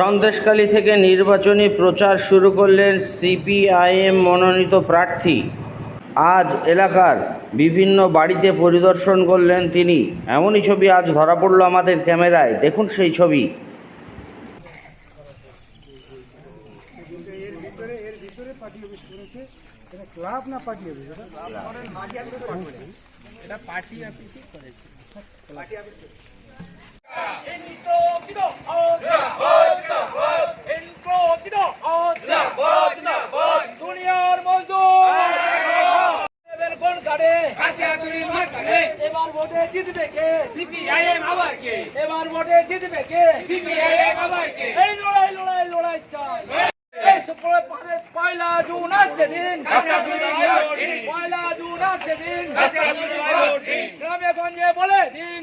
সন্দেশখালী থেকে নির্বাচনী প্রচার শুরু করলেন সিপিআইএম মনোনীত প্রার্থী। আজ এলাকার বিভিন্ন বাড়িতে পরিদর্শন করলেন তিনি। এমনই ছবি আজ ধরা পড়ল আমাদের ক্যামেরায়। দেখুন সেই ছবি। পার্টি অফিস করেছে ক্লাব না পার্টি অফিস এবার ভোটে জিতবে কে? সিপিআইএম আবার কে? এবার ভোটে জিতবে কে? সিপিআইএম আবার কে? এই লড়াই লড়াই লড়াই চাই। পয়লা জুন আসছে দিন। পয়লা জুন আসছে দিন। গ্রামে গঞ্জে বলে দিন।